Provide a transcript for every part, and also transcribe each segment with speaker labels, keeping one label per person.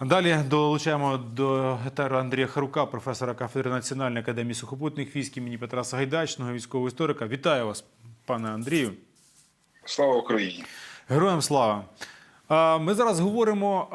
Speaker 1: Далі долучаємо до етеру Андрія Харука, професора кафедри Національної академії сухопутних військ імені Петра Сагайдачного, військового історика. Вітаю вас, пане Андрію.
Speaker 2: Слава Україні!
Speaker 1: Героям слава! Ми зараз говоримо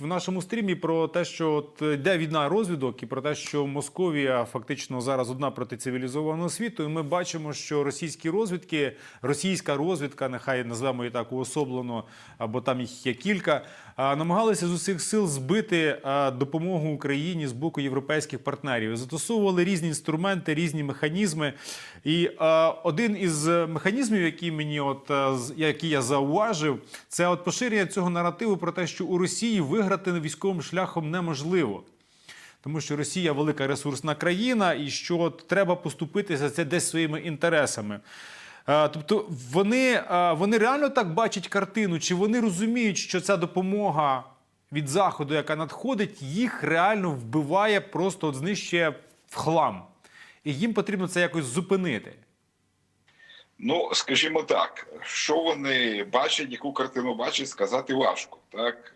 Speaker 1: в нашому стрімі про те, що йде війна розвідок, і про те, що Московія фактично зараз одна проти цивілізованого світу. І ми бачимо, що російські розвідки, російська розвідка, нехай назвемо її так уособлено, або там їх є кілька, намагалися з усіх сил збити допомогу Україні з боку європейських партнерів. Застосовували різні інструменти, різні механізми. І один із механізмів, який мені, от який я зауважив, це от поширення цього наративу про те, що у Росії виграти військовим шляхом неможливо. Тому що Росія велика ресурсна країна, і що треба поступитися це десь своїми інтересами. Тобто вони, вони реально так бачать картину, чи вони розуміють, що ця допомога від заходу, яка надходить, їх реально вбиває, просто от знищує в хлам. І їм потрібно це якось зупинити.
Speaker 2: Ну, скажімо так, що вони бачать, яку картину бачать, сказати важко, так?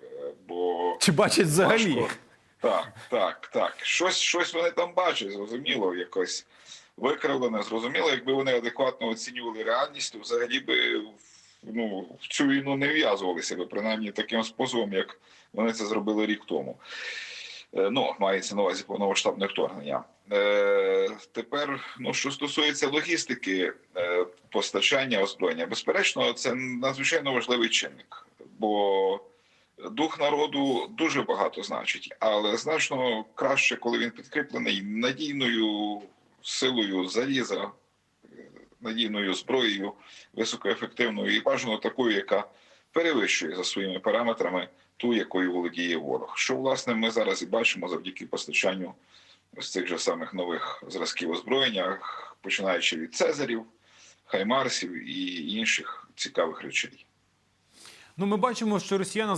Speaker 2: Бо
Speaker 1: Чи бачать взагалі?
Speaker 2: важко. Так, так, так. Щось, щось вони там бачать, зрозуміло, якось викривлене, зрозуміло, якби вони адекватно оцінювали реальність, то взагалі би ну, в цю війну не в'язувалися би, принаймні таким способом, як вони це зробили рік тому. Е, Ну, мається на увазі повномасштабне вторгнення. Е, тепер, ну що стосується логістики е, постачання озброєння, безперечно, це надзвичайно важливий чинник, бо дух народу дуже багато значить, але значно краще, коли він підкріплений надійною силою заліза, надійною зброєю, високоефективною і бажано такою, яка перевищує за своїми параметрами ту, якою володіє ворог. Що власне ми зараз і бачимо завдяки постачанню ось цих же самих нових зразків озброєння, починаючи від Цезарів, Хаймарсів і інших цікавих речей.
Speaker 1: Ну, ми бачимо, що росіяни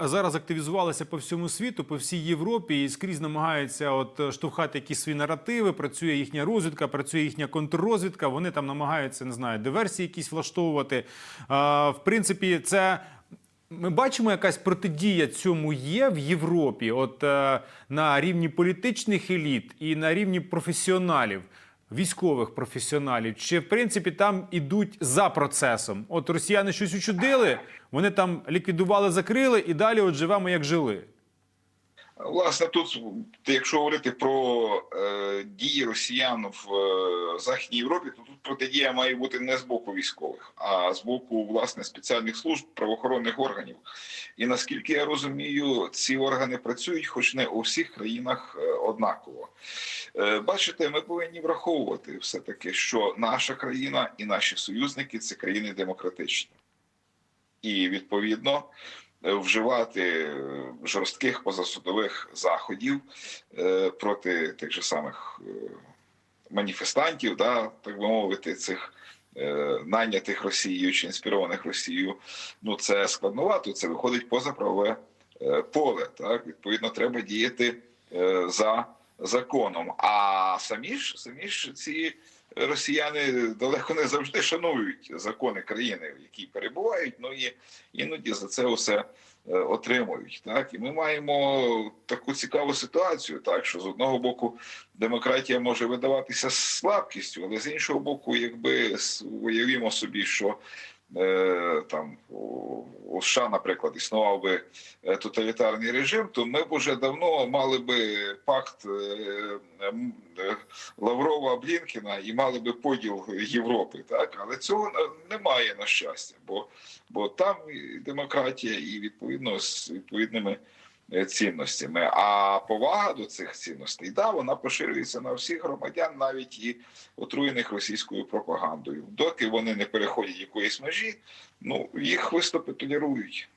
Speaker 1: зараз активізувалися по всьому світу, по всій Європі, і скрізь намагаються от е, штовхати якісь свої наративи. Працює їхня розвідка, працює їхня контррозвідка. Вони там намагаються не знаю, диверсії якісь влаштовувати. В принципі, це. Ми бачимо, якась протидія цьому є в Європі, от е, на рівні політичних еліт і на рівні професіоналів, військових професіоналів. Чи в принципі там ідуть за процесом? От росіяни щось учудили, вони там ліквідували, закрили і далі от живемо як жили.
Speaker 2: Власне, тут, якщо говорити про е, дії росіян в е, Західній Європі, то тут протидія має бути не з боку військових, а з боку власне спеціальних служб правоохоронних органів. І наскільки я розумію, ці органи працюють, хоч не у всіх країнах е, однаково. Е, бачите, ми повинні враховувати все таки, що наша країна і наші союзники це країни демократичні, і відповідно вживати е, жорстких позасудових заходів е, проти тих же самих е, маніфестантів, да, так би мовити, цих е, найнятих Росією чи інспірованих Росією. Ну це складновато. Це виходить поза правове е, поле. Так відповідно, треба діяти е, за законом. А самі ж самі ж ці росіяни далеко не завжди шанують закони країни, в якій перебувають. Ну і іноді за це усе е, отримують. Так і ми маємо таку цікаву ситуацію, так що з одного боку демократія може видаватися слабкістю, але з іншого боку, якби уявімо собі, що там у, США, наприклад, існував би е, тоталітарний режим, то ми б уже давно мали би пакт е, е, Лаврова Блінкіна і мали би поділ Європи. Так, але цього немає на щастя, бо, бо там і демократія, і відповідно з відповідними е, цінностями. А повага до цих цінностей, да, вона поширюється на всіх громадян, навіть і отруєних російською пропагандою. Доки вони не переходять якоїсь межі, ну їх виступи толерують.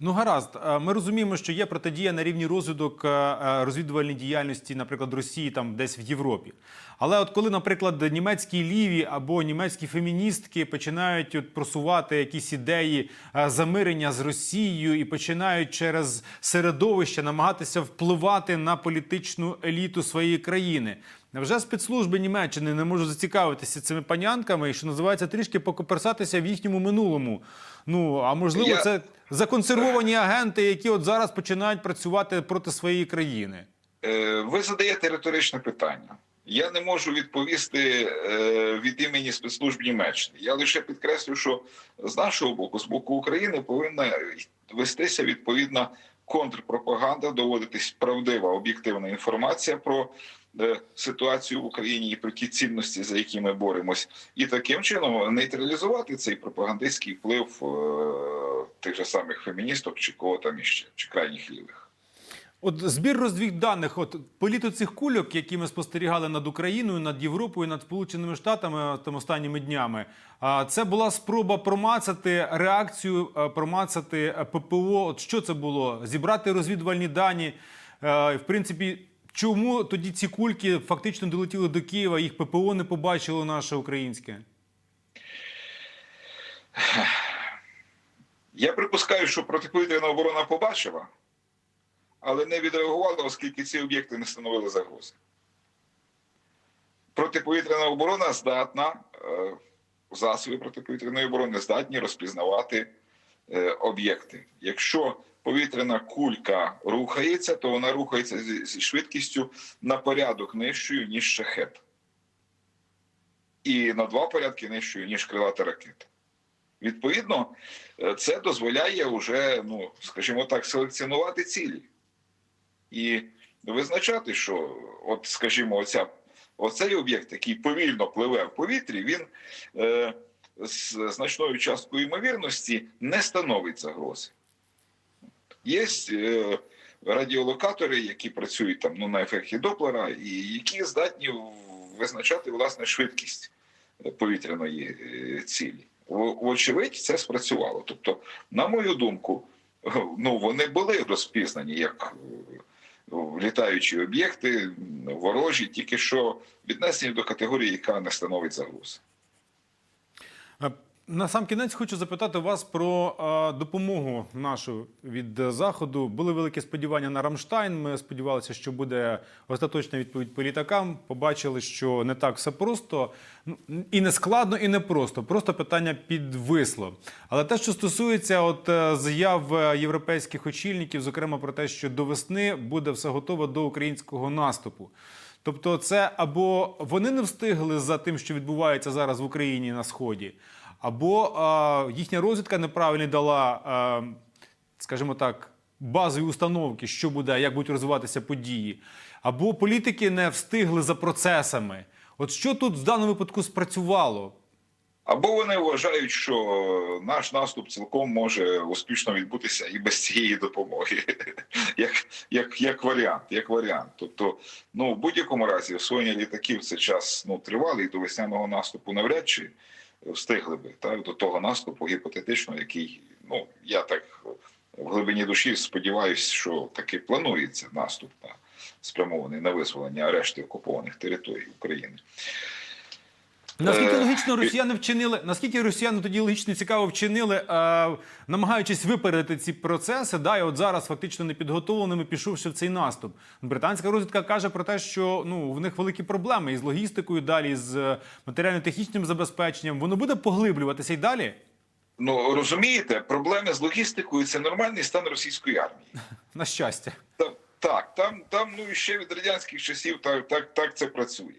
Speaker 1: Ну гаразд, Е, ми розуміємо, що є протидія на рівні розвідок е, е, розвідувальної діяльності, наприклад, Росії там десь в Європі. Але от коли, наприклад, німецькі ліві або німецькі феміністки починають от просувати якісь ідеї замирення з Росією і починають через середовище намагатися впливати на політичну еліту своєї країни. Невже спецслужби Німеччини не можуть зацікавитися цими панянками і що називається трішки покоперсатися в їхньому минулому? Ну а можливо,
Speaker 2: Я-
Speaker 1: це законсервовані агенти, які от зараз починають працювати проти своєї країни?
Speaker 2: Е, Ви задаєте риторичне питання. Я не можу відповісти е, від імені спецслужб Німеччини. Я лише підкреслю, що з нашого боку, з боку України, повинна вестися відповідна контрпропаганда, доводитись правдива об'єктивна інформація про ситуацію в Україні і про ті цінності, за які ми боремось, і таким чином нейтралізувати цей пропагандистський вплив е, тих же самих феміністок чи кого там іще, чи крайніх лівих.
Speaker 1: От збір розвідданих, от політу цих кульок, які ми спостерігали над Україною, над Європою, над Сполученими Штатами там останніми днями. Це була спроба промацати реакцію, е, промацати е, ППО. От що це було? Зібрати розвідувальні дані. Е, В принципі, чому тоді ці кульки фактично долетіли до Києва? Їх ППО не побачило наше українське.
Speaker 2: Я припускаю, що протиповітряна оборона побачила, але не відреагувала, оскільки ці об'єкти не становили загрози. Протиповітряна оборона здатна, е, засоби протиповітряної оборони здатні розпізнавати е, об'єкти. Якщо повітряна кулька рухається, то вона рухається зі швидкістю на порядок нижчою, ніж шахет. І на два порядки нижчою, ніж крилата ракета. Відповідно, е, це дозволяє вже, ну скажімо так, селекціонувати цілі і визначати, що, от, скажімо, оця, оцей об'єкт, який повільно пливе в повітрі, він е, з значною часткою ймовірності не становить загрози. Є е, радіолокатори, які працюють там ну, на ефекті Доплера, і які здатні визначати власне швидкість повітряної е, цілі. Вочевидь, це спрацювало. Тобто, на мою думку, ну вони були розпізнані як е, літаючі об'єкти, ворожі, тільки що віднесені до категорії, яка не становить загрози.
Speaker 1: На сам кінець хочу запитати вас про е, допомогу нашу від е, заходу. Були великі сподівання на Рамштайн. Ми сподівалися, що буде остаточна відповідь по літакам. Побачили, що не так все просто Ну, і не складно, і не просто. Просто питання підвисло. Але те, що стосується от е, заяв е, європейських очільників, зокрема про те, що до весни буде все готово до українського наступу. Тобто, це або вони не встигли за тим, що відбувається зараз в Україні на сході, або а, їхня розвідка неправильно дала, а, скажімо так, базові установки, що буде, як будуть розвиватися події, або політики не встигли за процесами. От що тут в даному випадку спрацювало?
Speaker 2: Або вони вважають, що наш наступ цілком може успішно відбутися і без цієї допомоги, як, як, як варіант. Як варіант. Тобто, ну в будь-якому разі освоєння літаків це час ну, тривалий до весняного наступу навряд чи встигли би так, до того наступу гіпотетично, який ну я так в глибині душі сподіваюся, що таки планується наступ на спрямований на визволення арешти окупованих територій України.
Speaker 1: Наскільки
Speaker 2: Е,
Speaker 1: логічно росіяни вчинили, наскільки росіяни тоді логічно цікаво вчинили, е, намагаючись випередити ці процеси, да, і от зараз фактично непідготовленими пішовши в цей наступ. Британська розвідка каже про те, що ну в них великі проблеми із логістикою, далі з е, матеріально-технічним забезпеченням. Воно буде поглиблюватися й далі.
Speaker 2: Ну розумієте, проблеми з логістикою це нормальний стан російської армії.
Speaker 1: На щастя.
Speaker 2: Та- Так, там, там ну і ще від радянських часів так, так, так це працює.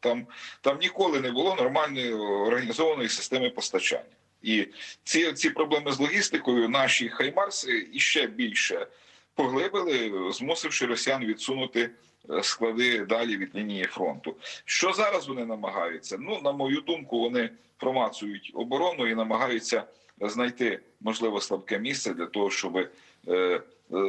Speaker 2: Там, там ніколи не було нормальної організованої системи постачання. І ці, ці проблеми з логістикою наші хаймарси іще більше поглибили, змусивши росіян відсунути е, склади далі від лінії фронту. Що зараз вони намагаються? Ну, на мою думку, вони промацують оборону і намагаються знайти можливо слабке місце для того, щоб е, е,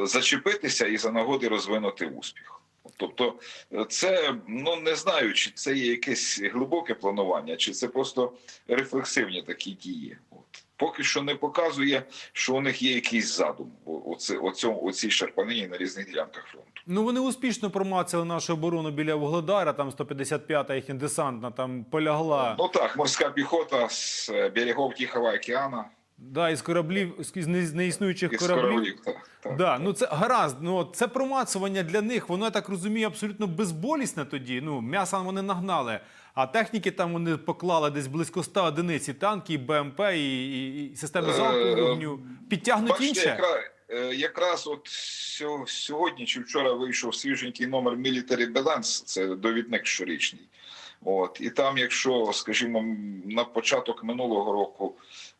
Speaker 2: зачепитися і за нагоди розвинути успіх. Тобто, е, це ну не знаю, чи це є якесь глибоке планування, чи це просто рефлексивні такі дії. От поки що не показує, що у них є якийсь задум у оце, оцьому, цій шарпанині на різних ділянках фронту.
Speaker 1: Ну вони успішно промацали нашу оборону біля Вугледара. Там 155-та їхня десантна там полягла.
Speaker 2: Ну так, морська піхота з е, берегов Тихого океана.
Speaker 1: Да, із кораблів, з не- з неіснуючих
Speaker 2: Із
Speaker 1: кораблів.
Speaker 2: кораблів. Так, так.
Speaker 1: Да, ну це гаразд. Ну це промацування для них, воно я так розумію, абсолютно безболісне тоді. Ну, м'яса вони нагнали, а техніки там вони поклали десь близько 100 одиниць і танки, і БМП, і, і, і системи залпового
Speaker 2: Е,
Speaker 1: вогню. Підтягнуть
Speaker 2: Бачите,
Speaker 1: інше.
Speaker 2: якраз, якраз от сьо- сьогодні чи вчора вийшов свіженький номер Military Balance, це довідник щорічний. От і там, якщо, скажімо, на початок минулого року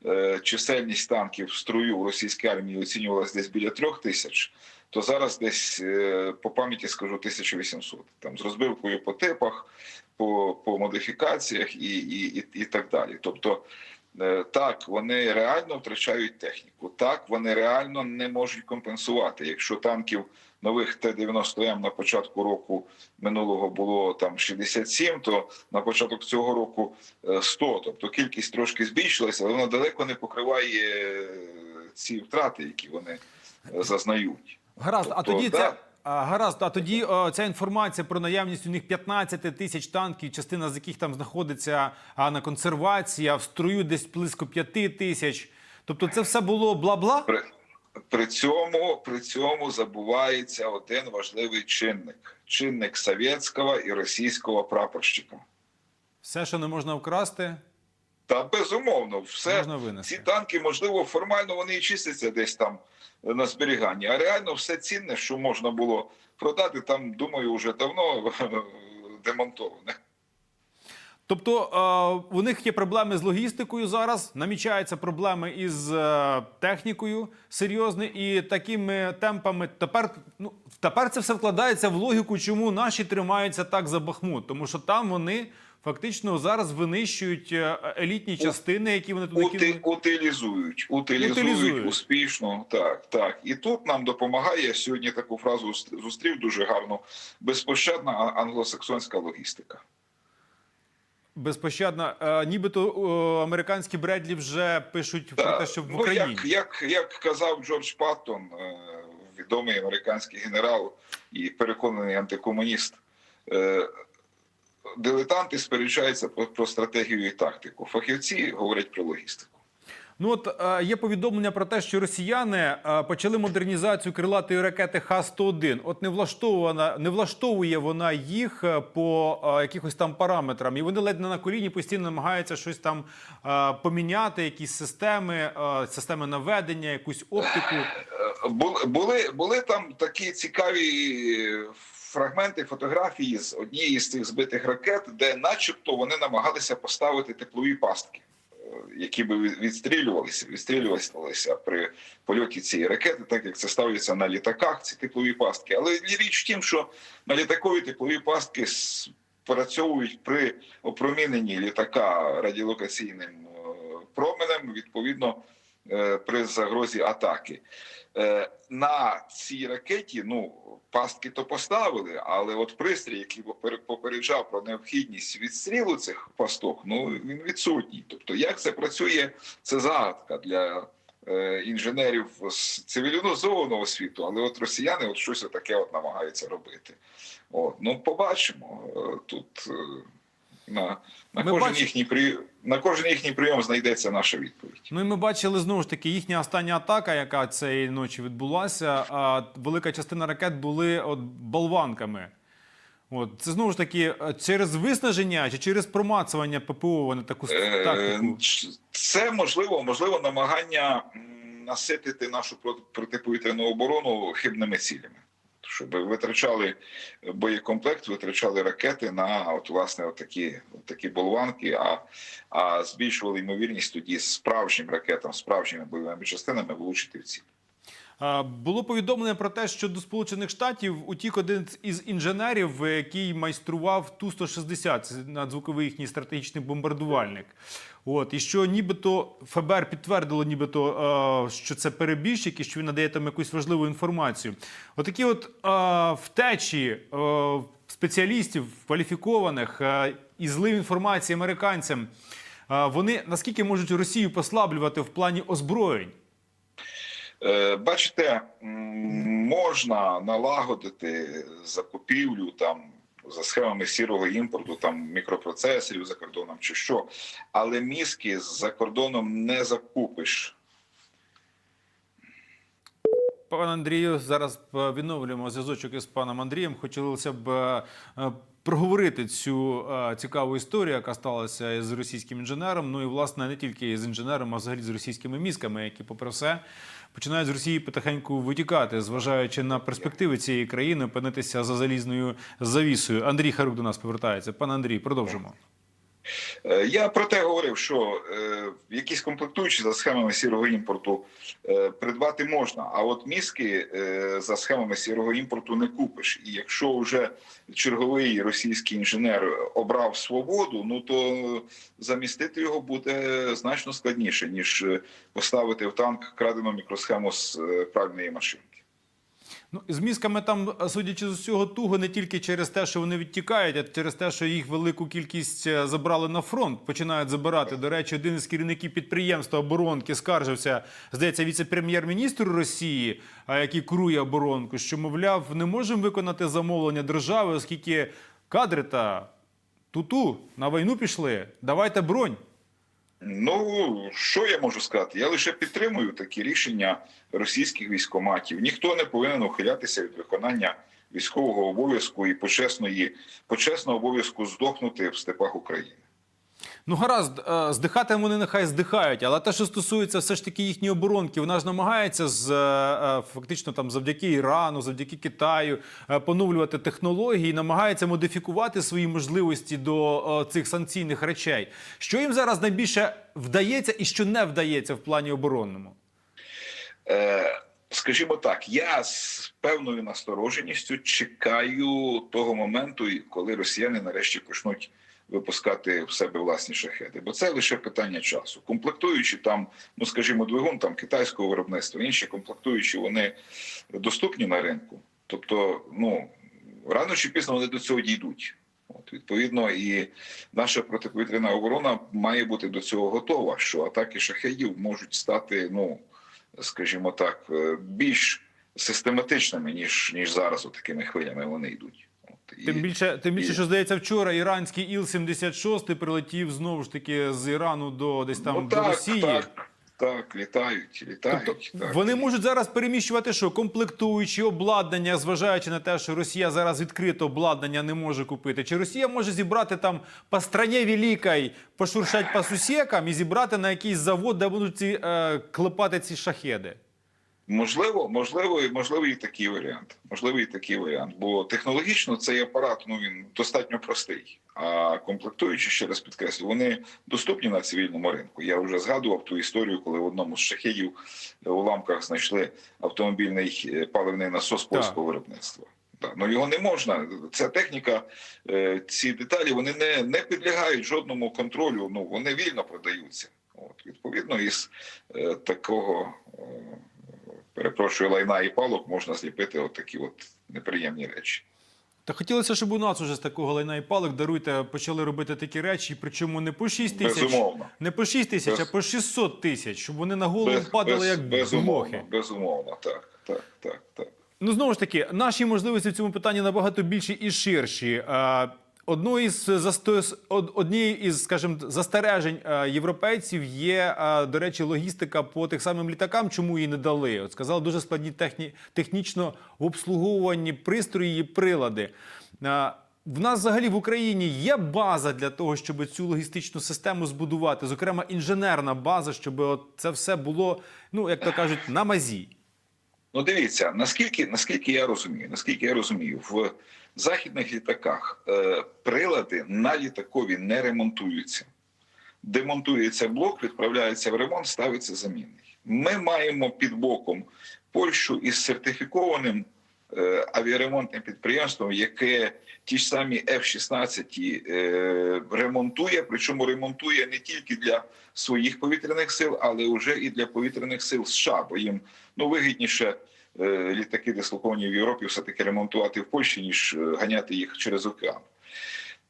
Speaker 2: е, чисельність танків в строю в російській армії оцінювалась десь біля трьох тисяч, то зараз десь е, по пам'яті скажу 1800. Там з розбивкою по типах, по, по модифікаціях і, і, і, і так далі. Тобто. Е, Так, вони реально втрачають техніку. Так, вони реально не можуть компенсувати. Якщо танків нових Т-90М на початку року минулого було там 67, то на початок цього року е, 100. Тобто кількість трошки збільшилася, але вона далеко не покриває е, ці втрати, які вони е, зазнають.
Speaker 1: Гаразд, а
Speaker 2: Тобто,
Speaker 1: тоді
Speaker 2: да.
Speaker 1: це. А, гаразд, а тоді о, ця інформація про наявність у них 15 тисяч танків, частина з яких там знаходиться а, на консервації, а в строю десь близько 5 тисяч. Тобто це все було бла-бла?
Speaker 2: При, при цьому при цьому забувається один важливий чинник: чинник совєтського і російського прапорщика.
Speaker 1: Все, що не можна вкрасти,
Speaker 2: Та безумовно, все ці танки, можливо, формально вони і чистяться десь там е, на зберіганні, а реально все цінне, що можна було продати, там думаю, вже давно демонтоване.
Speaker 1: Тобто е, у них є проблеми з логістикою зараз, намічаються проблеми із е, технікою серйозні, і такими темпами тепер, ну, тепер це все вкладається в логіку, чому наші тримаються так за Бахмут. Тому що там вони фактично зараз винищують е, елітні частини, які вони туди кинули.
Speaker 2: утилізують, утилізують,
Speaker 1: Утилізують.
Speaker 2: успішно. Так, так. І тут нам допомагає я сьогодні таку фразу зустрів дуже гарно: безпощадна англосаксонська логістика.
Speaker 1: Безпощадно, Е, нібито е, американські Бредлі вже пишуть про те, що в
Speaker 2: ну, як, як, як казав Джордж Паттон, відомий американський генерал і переконаний антикомуніст, дилетанти сперечаються про, про стратегію і тактику. Фахівці говорять про логістику.
Speaker 1: Ну от е, є повідомлення про те, що росіяни е, почали модернізацію крилатої ракети Х-101. От не влаштована, не влаштовує вона їх е, по якихось там параметрам, і вони ледь не на коліні постійно намагаються щось там поміняти, якісь системи, системи наведення, якусь оптику.
Speaker 2: Були, були, були там такі цікаві фрагменти фотографії з однієї з цих збитих ракет, де, начебто, вони намагалися поставити теплові пастки, е, які би відстрілювалися, відстрілювалися при польоті цієї ракети, так як це ставиться на літаках, ці теплові пастки. Але річ в тім, що на літакові теплові пастки спрацьовують при опроміненні літака радіолокаційним е, променем, відповідно е, при загрозі атаки. Е, На цій ракеті ну пастки то поставили, але от пристрій, який попер- попереджав про необхідність відстрілу цих пасток, ну він відсутній. Тобто, як це працює, це загадка для е, інженерів з цивілізованого світу, але от росіяни от щось таке от намагаються робити. От, ну побачимо Е, тут. На, на,
Speaker 1: Ми
Speaker 2: кожен
Speaker 1: бачимо-
Speaker 2: їхній при... на кожен їхній прийом знайдеться наша відповідь.
Speaker 1: Ну і ми бачили знову ж таки їхня остання атака, яка цієї ночі відбулася. А велика частина ракет були от болванками. От це знову ж таки е, через виснаження чи через промацування ППО вони таку
Speaker 2: Е,
Speaker 1: тактику.
Speaker 2: Це можливо, можливо, намагання наситити нашу проти- протиповітряну оборону хибними цілями, щоб витрачали боєкомплект, витрачали ракети на от власне от такі, болванки, а, а збільшували ймовірність тоді справжнім ракетам, справжніми бойовими частинами влучити в ціль.
Speaker 1: Було повідомлення про те, що до Сполучених Штатів утік один із інженерів, який майстрував Ту-160, це надзвуковий їхній стратегічний бомбардувальник. От і що нібито ФБР підтвердило, нібито е, що це перебіжчик і що він надає там якусь важливу інформацію. Отакі от е, втечі е, спеціалістів кваліфікованих е, і злив інформації американцям. е, Вони наскільки можуть Росію послаблювати в плані озброєнь?
Speaker 2: Е, Бачите, можна налагодити закупівлю там за схемами сірого імпорту, там мікропроцесорів за кордоном чи що. Але мізки за кордоном не закупиш.
Speaker 1: Пане Андрію, зараз е, відновлюємо зв'язочок із паном Андрієм. Хотілося б е, е, проговорити цю е, цікаву історію, яка сталася з російським інженером. Ну і власне не тільки з інженером, а взагалі з російськими мізками, які, попри все, починають з Росії потихеньку витікати, зважаючи на перспективи цієї країни опинитися за залізною завісою. Андрій Харук до нас повертається. Пане Андрій, продовжимо.
Speaker 2: Е, Я про те говорив, що е, якісь комплектуючі за схемами сірого імпорту е, придбати можна, а от мізки за схемами сірого імпорту не купиш. І якщо вже черговий російський інженер обрав свободу, ну то замістити його буде значно складніше ніж поставити в танк крадену мікросхему з пральної машинки.
Speaker 1: Ну, з мізками там, судячи з усього, туго не тільки через те, що вони відтікають, а через те, що їх велику кількість е, забрали на фронт, починають забирати. До речі, один із керівників підприємства оборонки скаржився, здається, віце-прем'єр-міністру Росії, який курує оборонку, що мовляв, не можемо виконати замовлення держави, оскільки кадри та туту на війну пішли. Давайте бронь.
Speaker 2: Ну що я можу сказати? Я лише підтримую такі рішення російських військоматів. Ніхто не повинен ухилятися від виконання військового обов'язку і почесної почесного обов'язку здохнути в степах України.
Speaker 1: Ну, гаразд, е, здихати вони нехай здихають, але те, що стосується все ж таки їхньої оборонки, вона ж намагається з е, е, фактично там завдяки Ірану, завдяки Китаю поновлювати технології, намагається модифікувати свої можливості до цих санкційних речей. Що їм зараз найбільше вдається і що не вдається в плані оборонному?
Speaker 2: Е, скажімо так, я з певною настороженістю чекаю того моменту, коли росіяни нарешті почнуть випускати в себе власні шахеди, бо це лише питання часу. Комплектуючи там, ну скажімо, двигун там китайського виробництва, інші комплектуючі вони доступні на ринку. Тобто, ну рано чи пізно вони до цього дійдуть. От, відповідно, і наша протиповітряна оборона має бути до цього готова, що атаки шахедів можуть стати, ну скажімо так, е, більш систематичними ніж ніж зараз. От такими хвилями вони йдуть. І-
Speaker 1: Тим більше, тим більше, що здається, вчора іранський Іл-76 прилетів знову ж таки з Ірану до десь там
Speaker 2: ну,
Speaker 1: до
Speaker 2: так,
Speaker 1: Росії.
Speaker 2: так, так, літають, літають.
Speaker 1: Тобто
Speaker 2: так.
Speaker 1: вони можуть зараз переміщувати що комплектуючі обладнання, зважаючи на те, що Росія зараз відкрито обладнання не може купити. Чи Росія може зібрати там по стране великій, пошуршать по сусекам і зібрати на якийсь завод, де будуть ці е, клепати ці шахеди?
Speaker 2: Можливо, можливо, можливий і такий варіант. Можливий і такий варіант. Бо технологічно цей апарат ну він достатньо простий. А комплектуючі, ще раз підкреслю, вони доступні на цивільному ринку. Я вже згадував ту історію, коли в одному з шахедів е, у ламках знайшли автомобільний е, паливний насос польського виробництва. Так, ну його не можна. Ця техніка, е, ці деталі вони не, не підлягають жодному контролю. Ну вони вільно продаються. От відповідно, із е, такого е, перепрошую лайна і палок можна зліпити от такі от неприємні речі.
Speaker 1: Та хотілося, щоб у нас уже з такого лайна і палок даруйте, почали робити такі речі, причому не по 6 тисяч,
Speaker 2: Безумовно.
Speaker 1: не по 6 тисяч,
Speaker 2: Без-
Speaker 1: а по 600 тисяч, щоб вони на голову
Speaker 2: Без-
Speaker 1: падали
Speaker 2: без-
Speaker 1: як
Speaker 2: безумовно,
Speaker 1: блохи.
Speaker 2: безумовно, так, так, так, так.
Speaker 1: Ну, знову ж таки, наші можливості в цьому питанні набагато більші і ширші. Е, Одною із од- однією із, скажімо, застережень е, європейців є, е, до речі, логістика по тих самим літакам, чому її не дали. От сказали, дуже складні техні, технічно обслуговувані пристрої і прилади. Е, В нас взагалі в Україні є база для того, щоб цю логістичну систему збудувати, зокрема інженерна база, щоб от це все було, ну як то кажуть, на мазі.
Speaker 2: Ну, дивіться, наскільки наскільки я розумію, наскільки я розумію, в західних літаках е, прилади на літакові не ремонтуються. Демонтується блок, відправляється в ремонт, ставиться замінний. Ми маємо під боком Польщу із сертифікованим е, авіаремонтним підприємством, яке ті ж самі F-16 е, ремонтує, причому ремонтує не тільки для своїх повітряних сил, але вже і для повітряних сил США, бо їм ну вигідніше літаки, дислоковані в Європі, все таки ремонтувати в Польщі, ніж е, ганяти їх через океан.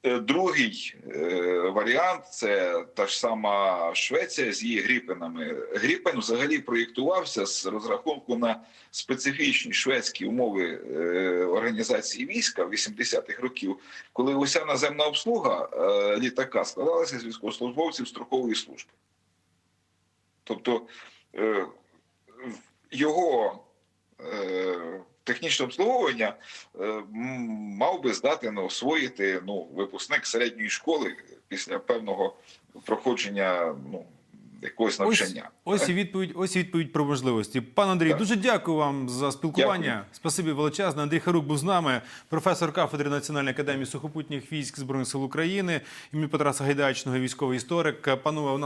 Speaker 2: Е, Другий е, варіант це та ж сама Швеція з її гріпенами. Гріпен взагалі проєктувався з розрахунку на специфічні шведські умови е, організації війська 80-х років, коли уся наземна обслуга е, літака складалася з військовослужбовців строкової служби. Тобто е, його е, технічне обслуговування е, мав би здати ну, освоїти ну, випускник середньої школи після певного проходження ну, якогось
Speaker 1: Ось,
Speaker 2: навчання.
Speaker 1: ось і відповідь. Ось і відповідь про можливості. Пан Андрій,
Speaker 2: Так.
Speaker 1: дуже дякую вам за спілкування.
Speaker 2: Дякую.
Speaker 1: Спасибі величезне. Андрій Харук був з нами, професор кафедри Національної академії сухопутніх військ збройних сил України, імені Петра Сагайдачного, військовий історик. Панове, у нас